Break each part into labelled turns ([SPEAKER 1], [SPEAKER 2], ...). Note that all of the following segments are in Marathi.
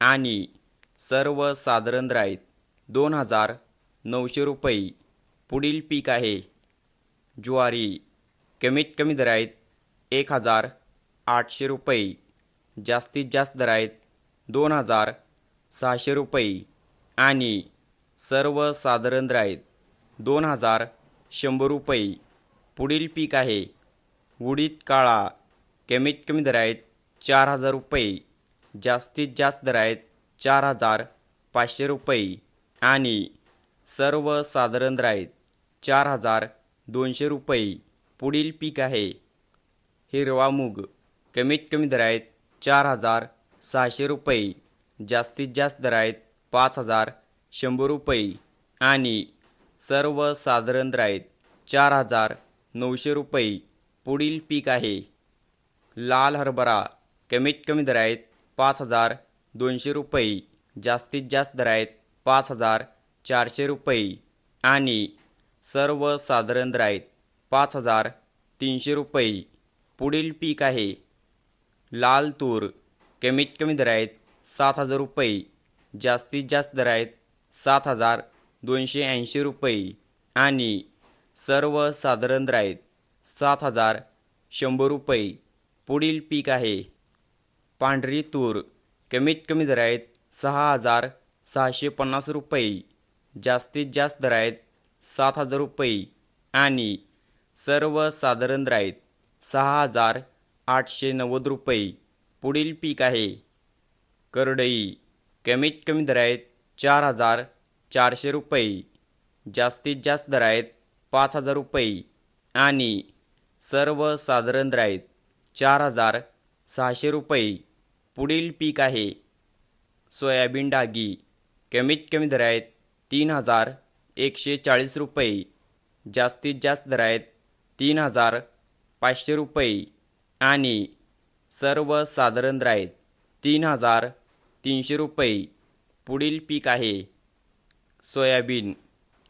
[SPEAKER 1] आणि सर्वसाधारण साधारण राईत दोन हजार नऊशे रुपये पुढील पीक आहे. ज्वारी कमीत कमी दर आहेत एक हजार आठशे रुपये जास्तीत जास्त दर आहेत दोन हजार सहाशे रुपये आणि सर्वसाधारण साधारण राईत दोन हजार शंभर रुपये पुढील पीक आहे. उडीद काळा कमीत कमी दर आहेत चार हजार रुपये. जास्तीत जास्त दर आहेत चार हजार पाचशे रुपये आणि सर्वसाधारण दर आहेत चार हजार दोनशे रुपये पुढील पीक आहे. हिरवा मूग कमीत कमी दर आहेत चार हजार सहाशे रुपये जास्तीत जास्त दर आहेत पाच हजार शंभर रुपये आणि सर्वसाधारण दर आहेत चार हजार नऊशे रुपये पुढील पीक आहे. लाल हरभरा कमीत कमी दर आहेत पाच हजार दोनशे रुपये. जास्तीत जास्त दर आहेत पाच हजार चारशे रुपये. आणि सर्वसाधारण दर आहेत पाच हजार तीनशे रुपये. पुढील पीक आहे लाल तूर. कमीत कमी दर आहेत सात हजार रुपये. जास्तीत जास्त दर आहेत सात हजार दोनशे ऐंशी रुपये. आणि सर्वसाधारण दर आहेत सात हजार शंभर रुपये. पुढील पीक आहे पांढरी तूर कमीत कमी दर आहेत सहा हजार सहाशे पन्नास रुपये जास्तीत जास्त दर आहेत सात हजार रुपये आणि सर्वसाधारण दर आहेत सहा हजार आठशे नव्वद रुपये. पुढील पीक आहे करडई कमीत कमी दर आहेत चार हजार चारशे रुपये जास्तीत जास्त दर आहेत पाच हजार रुपये आणि सर्वसाधारण दर आहेत चार हजार सहाशे रुपये. पुढील पीक आहे. सोयाबीन डागी. कमीत कमी दर आहेत तीन हजार एकशे चाळीस रुपये. जास्तीत जास्त दर आहेत तीन हजार पाचशे रुपये. आणि सर्वसाधारण दर आहेत तीन हजार तीनशे रुपये. पुढील पीक आहे. सोयाबीन.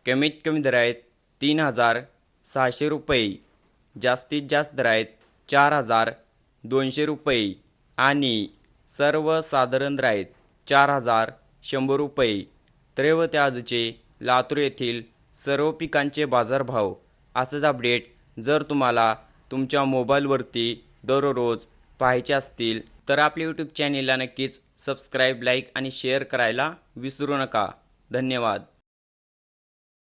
[SPEAKER 1] कमीत कमी दर आहेत तीन हजार सहाशे रुपये. जास्तीत जास्त दर आहेत चार हजार दोनशे रुपये. आणि सर्वसाधारण साधारण आहेत चार हजार शंभर रुपये. तर आजचे लातूर येथील सर्व पिकांचे बाजारभाव असंच अपडेट जर तुम्हाला तुमच्या मोबाईलवरती दररोज पाहायचे असतील तर आपल्या यूट्यूब चॅनेलला नक्कीच सबस्क्राईब लाईक आणि शेअर करायला विसरू नका. धन्यवाद.